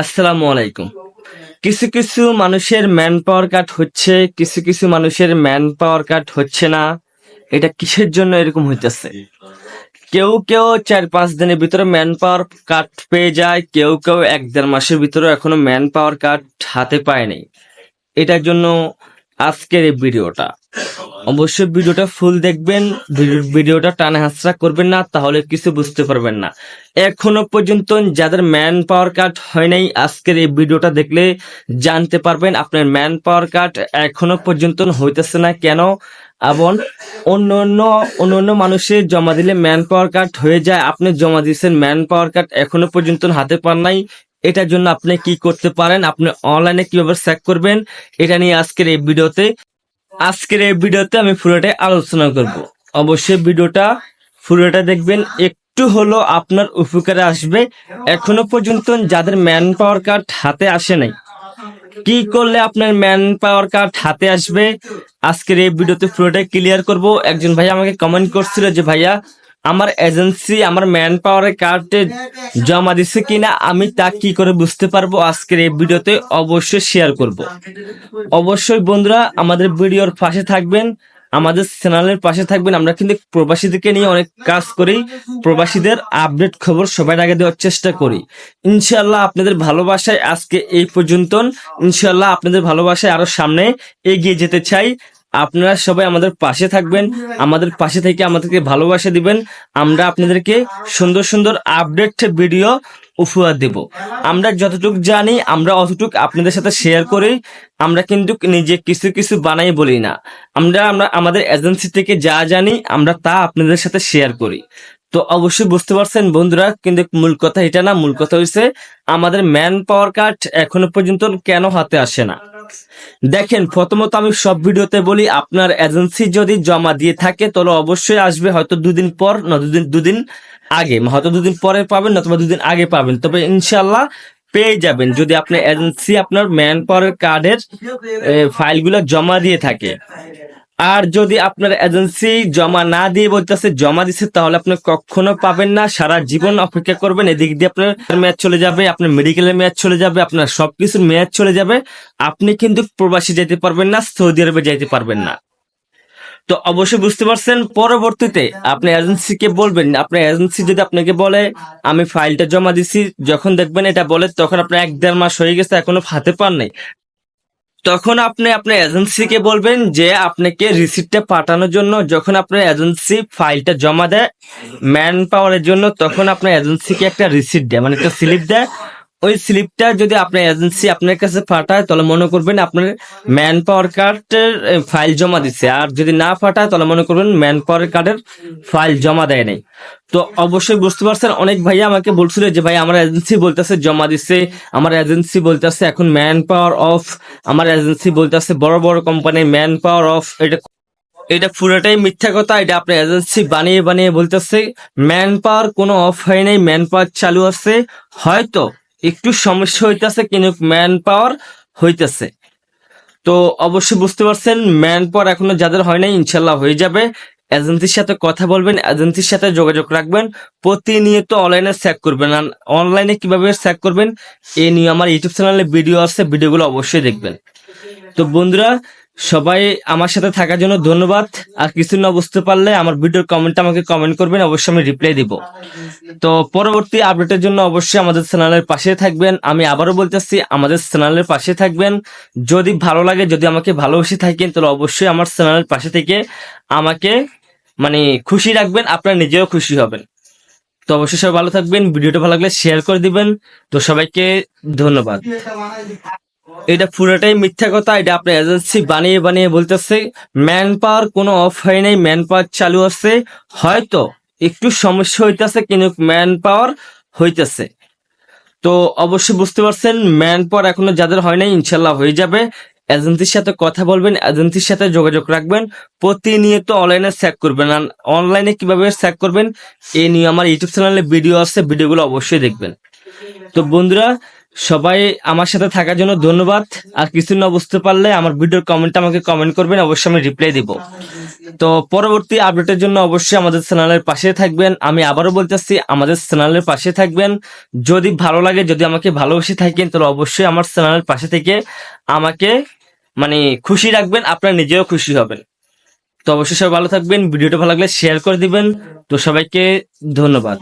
আসসালামু আলাইকুম। কিছু কিছু মানুষের ম্যান পাওয়ার কাট হচ্ছে, কিছু কিছু মানুষের ম্যান পাওয়ার কাট হচ্ছে না। এটা কিসের জন্য এরকম হইতেছে? কেউ কেউ চার পাঁচ দিনের ভিতরে ম্যান পাওয়ার কাট পেয়ে যায়, কেউ কেউ এক দেড় মাসের ভিতরে এখনও ম্যান পাওয়ার কাট হাতে পায়নি এটার জন্য আজকের এই ভিডিওটা। অবশ্যই ভিডিওটা ফুল দেখবেন ভিডিওটা টানা হাসরা করবেন না, তাহলে কিছু বুঝতে পারবেন না। এখনও পর্যন্ত যাদের ম্যান পাওয়ার কার্ড হয় নাই, আজকের এই ভিডিওটা দেখলে জানতে পারবেন আপনার ম্যান পাওয়ার কার্ড এখনও পর্যন্ত হইতেছে না কেন? এবং অন্য অন্য অন্য অন্য মানুষের জমা দিলে ম্যান পাওয়ার কার্ড হয়ে যায়। আপনি জমা দিয়েছেন ম্যান পাওয়ার কার্ড এখনও পর্যন্ত হাতে পান নাই। এটার জন্য আপনি কি করতে পারেন? আপনি অনলাইনে কীভাবে চেক করবেন? এটা নিয়ে আজকের এই ভিডিওতে, আজকের এই ভিডিওতে আমি পুরোটাই আলোচনা করব। অবশ্যই ভিডিওটা, পুরোটা দেখবেন। একটু হলো আপনার উপকারে আসবে। এখনও পর্যন্ত যাদের ম্যান পাওয়ার কার্ড হাতে আসে নাই, কি করলে আপনার ম্যান পাওয়ার কার্ড হাতে আসবে? আজকের এই ভিডিওতে পুরোটাই ক্লিয়ার করব। একজন ভাই আমাকে কমেন্ট করছিল যে, ভাইয়া আমার এজেন্সি আমার ম্যান পাওয়ারের কার্ডে জমা দিচ্ছে কিনা আমি তা কি করে বুঝতে পারব? আজকের এই ভিডিওতে অবশ্যই শেয়ার করব। অবশ্যই বন্ধুরা আমাদের ভিডিওর পাশে থাকবেন, আমাদের চ্যানেলের পাশে থাকবেন। আমরা কিন্তু প্রবাসীদেরকে নিয়ে অনেক কাজ করি, প্রবাসীদের আপডেট খবর সবার আগে দেওয়ার চেষ্টা করি। ইনশাল্লাহ আপনাদের ভালোবাসায় আজকে এই পর্যন্ত। ইনশাল্লাহ আপনাদের ভালোবাসায় আরও সামনে এগিয়ে যেতে চাই। আপনারা সবাই আমাদের পাশে থাকবেন, আমাদের পাশে থেকে আমাদেরকে ভালোবাসা দিবেন। আমরা আপনাদেরকে সুন্দর সুন্দর আপডেট ভিডিও উপহার দেব। আমরা যতটুকু জানি, আমরা অতটুকু আপনাদের সাথে শেয়ার করি। আমরা কিন্তু নিজে কিছু কিছু বানাই বলি না। আমরা আমরা, আমাদের এজেন্সি থেকে যা জানি, আমরা তা আপনাদের সাথে শেয়ার করি। তো অবশ্যই বুঝতে পারছেন বন্ধুরা, কিন্তু মূল কথা এটা না, মূল কথা হচ্ছে আমাদের ম্যান পাওয়ার কার্ড এখনও পর্যন্ত কেন হাতে আসে না। দেখেন, প্রথমত আমি সব ভিডিওতে বলি, আপনার এজেন্সি যদি জমা দিয়ে থাকে, তাহলে অবশ্যই আসবে, হয়তো দুদিন পর, না দুদিন দুদিন আগে। হয়তো দুদিন পরে পাবেন না তোমার দুদিন আগে পাবেন। তবে ইনশাল্লাহ পেয়ে যাবেন, যদি আপনার এজেন্সি আপনার ম্যান পাওয়ার কার্ডের ফাইলগুলো জমা দিয়ে থাকে। আর যদি আপনার এজেন্সি জমা না দিয়ে বলতেছে, জমা দিচ্ছে তাহলে আপনি কখনো পাবেন না। সারা জীবন অপেক্ষা করবেন। এদিক দিয়ে আপনার মেয়াদ চলে যাবে, আপনার মেডিকেলের মেয়াদ চলে যাবে, আপনার সবকিছুর মেয়াদ চলে যাবে। আপনি কিন্তু প্রবাসী যেতে পারবেন না, সৌদি আরবে যাইতে পারবেন না। তো অবশ্যই বুঝতে পারছেন, পরবর্তীতে আপনি এজেন্সিকে বলবেন। আপনার এজেন্সি যদি আপনাকে বলে, আমি ফাইলটা জমা দিছি। যখন দেখবেন এটা বলে, তখন আপনার এক দেড় মাস হয়ে গেছে, এখনও হাতে পান নাই। তখন আপনি আপনার এজেন্সিকে বলবেন যে আপনাকে রিসিপ্টটা পাঠানোর জন্য। যখন আপনার এজেন্সি ফাইলটা জমা দেয় ম্যান পাওয়ারের জন্য, তখন আপনার এজেন্সিকে একটা রিসিপ্ট দেয় মানে একটা স্লিপ দেয়। ওই স্লিপটা যদি আপনার এজেন্সি আপনার কাছে ফাটায়, তাহলে মনে করবেন আপনার ম্যান পাওয়ার কার্ডের ফাইল জমা দিচ্ছে আর যদি না পাঠায় তাহলে মনে করবেন ম্যান পাওয়ার কার্ডের ফাইল জমা দেয় নাই। তো অবশ্যই বুঝতে পারছেন, অনেক ভাইয়া আমাকে বলছিল যে, ভাই, আমার এজেন্সি বলতেছে জমা দিচ্ছে আমার এজেন্সি বলতেছে এখন ম্যান পাওয়ার অফ আমার এজেন্সি বলতেছে বড় বড় কোম্পানি ম্যান পাওয়ার অফ এটা এটা পুরোটাই মিথ্যা কথা। এটা আপনার এজেন্সি বানিয়ে বানিয়ে বলতেছে ম্যান পাওয়ার কোনো অফ হয় নাই ম্যান পাওয়ার চালু আছে, হয়তো একটু সমস্যা হইতেছে, কিন্তু ম্যান পাওয়ার হইতেছে। তো অবশ্যই বুঝতে পারছেন ম্যান পাওয়ার এখনও যাদের হয় নাই, ইনশাল্লাহ হয়ে যাবে। এজেন্সির সাথে কথা বলবেন, এজেন্সির সাথে যোগাযোগ রাখবেন, প্রতিনিয়ত অনলাইনে চেক করবেন। আর অনলাইনে কীভাবে চেক করবেন, এ নিয়ে আমার ইউটিউব চ্যানেলে ভিডিও আছে ভিডিওগুলো অবশ্যই দেখবেন। তো বন্ধুরা সবাই আমার সাথে থাকার জন্য ধন্যবাদ। আর কিছু না বুঝতে পারলে আমার ভিডিওর কমেন্ট আমাকে কমেন্ট করবেন, অবশ্যই আমি রিপ্লাই দিব। তো পরবর্তী আপডেটের জন্য অবশ্যই আমাদের চ্যানেলের পাশে থাকবেন। আমি আবারও বলতেছি, আমাদের চ্যানেলের পাশে থাকবেন। যদি ভালো লাগে, যদি আমাকে ভালোবেসে থাকেন, তাহলে অবশ্যই আমার চ্যানেলের পাশে থেকে আমাকে মানে খুশি রাখবেন, আপনারা নিজেও খুশি হবেন। তো অবশ্যই সবাই ভালো থাকবেন, ভিডিওটা ভালো লাগলে শেয়ার করে দিবেন। তো সবাইকে ধন্যবাদ। এটা পুরোটাই মিথ্যা কথা, এটা আপনার এজেন্সি বানিয়ে বানিয়ে বলতেছে ম্যান পাওয়ার কোনো অফ হয় নাই ম্যান পাওয়ার চালু আছে, হয়তো একটু সমস্যা হইতেছে, কিন্তু ম্যান পাওয়ার হইতেছে। তো অবশ্যই বুঝতে পারছেন ম্যান পাওয়ার এখনও যাদের হয় নাই, ইনশাল্লাহ হয়ে যাবে। এজেন্সির সাথে কথা বলবেন এজেন্সির সাথে যোগাযোগ রাখবেন, প্রতিনিয়ত অনলাইনে চেক করবেন। আর অনলাইনে কীভাবে চেক করবেন এই নিয়ে আমার ইউটিউব চ্যানেলে ভিডিও আছে ভিডিওগুলো অবশ্যই দেখবেন। তো বন্ধুরা সবাই আমার সাথে থাকার জন্য ধন্যবাদ। আর কিছু না বুঝতে পারলে আমার ভিডিওর কমেন্টে আমাকে কমেন্ট করবেন, অবশ্যই আমি রিপ্লাই দিব। তো পরবর্তী আপডেটের জন্য অবশ্যই আমাদের চ্যানেলের পাশে থাকবেন। আমি আবারও বলতেছি আমাদের চ্যানেলের পাশে থাকবেন। যদি ভালো লাগে, যদি আমাকে ভালোবেসে থাকেন, তাহলে অবশ্যই আমার চ্যানেলের পাশে থেকে আমাকে মানে খুশি রাখবেন, আপনারা নিজেও খুশি হবেন। তো অবশ্যই সবাই ভালো থাকবেন, ভিডিওটা ভালো লাগলে শেয়ার করে দিবেন। তো সবাইকে ধন্যবাদ।